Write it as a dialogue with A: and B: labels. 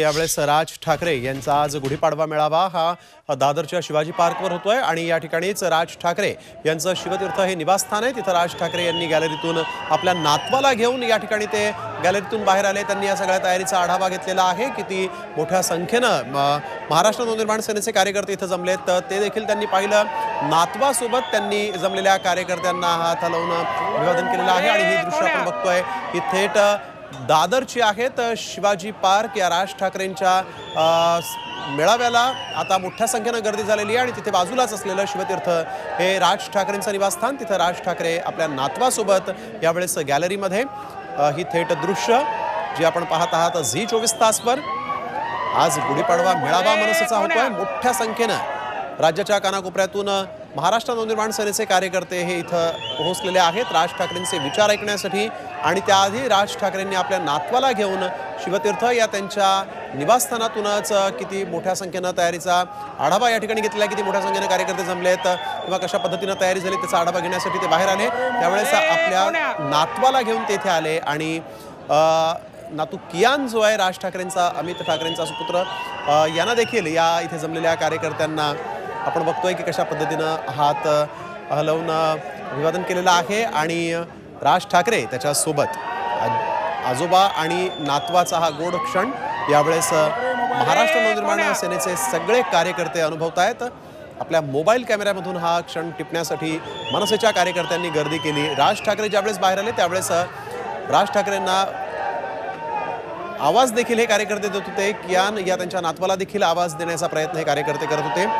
A: यावेळेस राज ठाकरे यांचा आज गुढीपाडवा मेळावा हा दादरच्या शिवाजी पार्कवर होतोय आणि या ठिकाणीच राज ठाकरे यांचं शिवतीर्थ हे निवासस्थान आहे. तिथं राज ठाकरे यांनी गॅलरीतून आपल्या नातवाला घेऊन या ठिकाणी ते गॅलरीतून बाहेर आले. त्यांनी या सगळ्या तयारीचा आढावा घेतलेला आहे. किती मोठ्या संख्येनं महाराष्ट्र नवनिर्माण सेनेचे कार्यकर्ते इथं जमलेत तर ते देखील त्यांनी पाहिलं. नातवासोबत त्यांनी जमलेल्या कार्यकर्त्यांना हात हलवून अभिवादन केलेलं आहे आणि ही दृश्य आपण बघतोय. की थेट दादरची आहेत शिवाजी पार्क या राज ठाकरेंच्या मेळाव्याला आता मोठ्या संख्येनं गर्दी झालेली आहे आणि तिथे बाजूलाच असलेलं शिवतीर्थ हे राज ठाकरेंचं निवासस्थान. तिथं राज ठाकरे आपल्या नातवासोबत यावेळेस गॅलरीमध्ये ही थेट दृश्य जी आपण पाहत आहात झी चोवीस तासवर आज गुढीपाडवा मेळावा मनसेचा होतोय. मोठ्या संख्येनं राज्याच्या कानाकोपऱ्यातून महाराष्ट्र नवनिर्माण सेनेचे कार्यकर्ते हे इथं पोहोचलेले आहेत. राज ठाकरेंचे विचार ऐकण्यासाठी आणि त्याआधी राज ठाकरेंनी आपल्या नातवाला घेऊन शिवतीर्थ या त्यांच्या निवासस्थानातूनच किती मोठ्या संख्येनं तयारीचा आढावा या ठिकाणी घेतला किती मोठ्या संख्येनं कार्यकर्ते जमलेत किंवा कशा पद्धतीनं तयारी झाली त्याचा आढावा घेण्यासाठी ते बाहेर आले. त्यावेळेस आपल्या नातवाला घेऊन तेथे आले आणि नातू कियान जो आहे राज ठाकरेंचा अमित ठाकरेंचा सुपुत्र यांना देखील या इथे जमलेल्या कार्यकर्त्यांना आपण बघतोय की कशा पद्धतीनं हात हलवून अभिवादन केलेलं आहे आणि राज ठाकरे त्याच्यासोबत आजोबा आणि नातवाचा हा गोड क्षण. यावेळेस महाराष्ट्र नवनिर्माण सेनेचे सगळे कार्यकर्ते अनुभवत आहेत. आपल्या मोबाईल कॅमेऱ्यामधून हा क्षण टिपण्यासाठी मनसेच्या कार्यकर्त्यांनी गर्दी केली. राज ठाकरे ज्यावेळेस बाहेर आले त्यावेळेस राज ठाकरेंना आवाज देखील हे कार्यकर्ते देत होते. कियान या त्यांच्या नातवाला देखील आवाज देण्याचा प्रयत्न हे कार्यकर्ते करत होते.